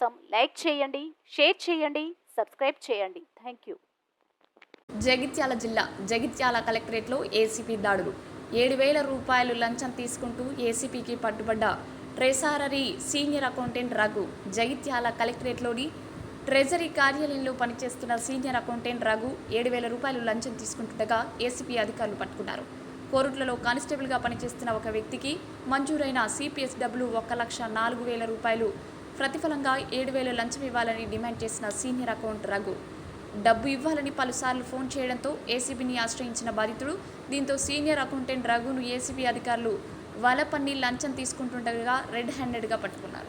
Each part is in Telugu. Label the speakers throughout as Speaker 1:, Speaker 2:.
Speaker 1: కోసం లైక్ చేయండి షేర్ చేయండి సబ్స్క్రైబ్ చేయండి. Thank you.
Speaker 2: జగిత్యాల జిల్లా జగిత్యాల కలెక్టరేట్లో ఏసీపీ దాడులు. ఏడు వేల రూపాయలు లంచం తీసుకుంటూ ఏసీపీకి పట్టుబడ్డ treasury senior accountant Raghu. Jagtial కలెక్టరేట్లోని treasury కార్యాలయంలో పనిచేస్తున్న సీనియర్ అకౌంటెంట్ రఘు ఏడు వేల రూపాయలు లంచం తీసుకుంటుండగా ఏసీపీ అధికారులు పట్టుకున్నారు. కోరుట్లలో కానిస్టేబుల్గా పనిచేస్తున్న ఒక వ్యక్తికి మంజూరైన సిపిఎస్ డబ్బులు లక్ష నాలుగు వేల రూపాయలు ప్రతిఫలంగా ఏడు వేలు లంచం ఇవ్వాలని డిమాండ్ చేసిన సీనియర్ అకౌంట్ రఘు. డబ్బు ఇవ్వాలని పలుసార్లు ఫోన్ చేయడంతో ఏసీబీని ఆశ్రయించిన బాధితుడు దీంతో సీనియర్ అకౌంటెంట్ రఘును ఏసీబీ అధికారులు వలపన్ని లంచం తీసుకుంటుండగా రెడ్ హ్యాండెడ్గా పట్టుకున్నారు.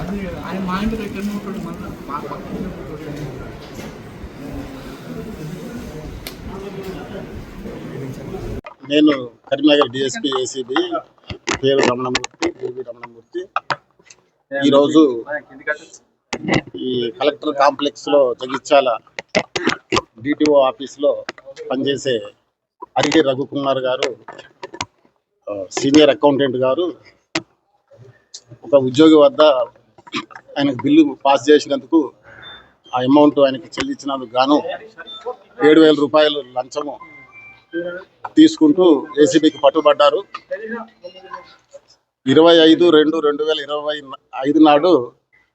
Speaker 3: అది ఆయన మా ఇంటి దగ్గర ఉంటాడు మన మా పక్కన
Speaker 4: నేను కరీంనగర్ డిఎస్పీ ఏసీబీ పేరు రమణమూర్తి. డివి రమణమూర్తి ఈరోజు ఈ కలెక్టర్ కాంప్లెక్స్లో జగిత్యాల డిటిఓ ఆఫీస్లో పనిచేసే అరిగి రఘుకుమార్ గారు సీనియర్ అకౌంటెంట్ గారు ఒక ఉద్యోగి వద్ద ఆయనకు బిల్లు పాస్ చేసినందుకు ఆ అమౌంట్ ఆయనకి చెల్లించినందుకు గాను ఏడు వేల రూపాయలు లంచము తీసుకుంటూ ఏసీబీకి పట్టుబడ్డారు. ఇరవై ఐదు రెండు రెండు వేల ఇరవై ఐదు నాడు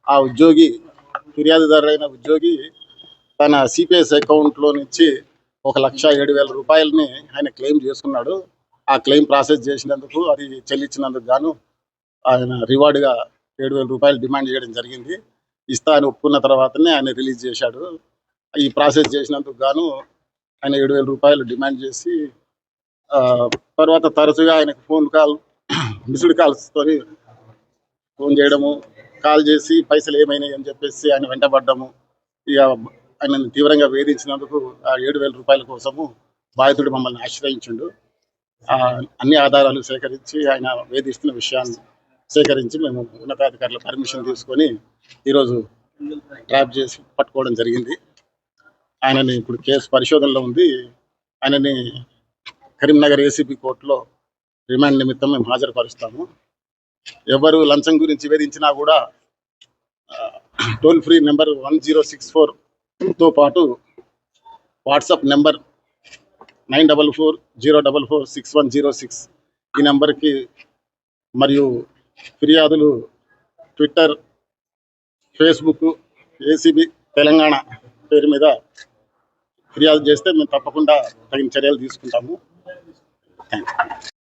Speaker 4: ఆ ఉద్యోగి ఫిర్యాదుదారుడైన ఉద్యోగి తన సిపిఎస్ అకౌంట్లో నుంచి ఒక లక్ష ఏడు వేల రూపాయలని ఆయన క్లెయిమ్ చేసుకున్నాడు. ఆ క్లెయిమ్ ప్రాసెస్ చేసినందుకు అది చెల్లించినందుకు గాను ఆయన రివార్డుగా ఏడు వేల రూపాయలు డిమాండ్ చేయడం జరిగింది. ఇస్తా అని ఒప్పుకున్న తర్వాతనే ఆయన రిలీజ్ చేశాడు. ఈ ప్రాసెస్ చేసినందుకు గాను ఆయన ఏడు వేల రూపాయలు డిమాండ్ చేసి ఆ, తర్వాత తరచుగా ఆయనకు ఫోన్ కాల్ మిస్డ్ కాల్స్తో ఫోన్ చేయడము కాల్ చేసి పైసలు ఏమైనాయి అని చెప్పేసి ఆయన వెంటబడ్డము. ఇక ఆయన తీవ్రంగా వేధించినందుకు ఆ ఏడు వేల రూపాయల కోసము బాధితుడు మమ్మల్ని ఆశ్రయించిండు. అన్ని ఆధారాలు సేకరించి ఆయన వేధిస్తున్న విషయాన్ని సేకరించి మేము ఉన్నతాధికారుల పర్మిషన్ తీసుకొని ఈరోజు ట్రాప్ చేసి పట్టుకోవడం జరిగింది. ఆయనని ఇప్పుడు కేసు పరిశోధనలో ఉంది. ఆయనని కరీంనగర్ ఏసీబీ కోర్టులో రిమాండ్ నిమిత్తం మేము హాజరుపరుస్తాము. ఎవరు లంచం గురించి వేధించినా కూడా toll free number one zero six ఫోర్తో పాటు WhatsApp number nine double four zero double four six one zero six ఈ నెంబర్కి మరియు ఫిర్యాదులు ట్విట్టర్ ఫేస్బుక్ ఏసీబీ తెలంగాణ పేరు మీద ఫిర్యాదు చేస్తే మేము తప్పకుండా తగిన చర్యలు తీసుకుంటాము. థ్యాంక్స్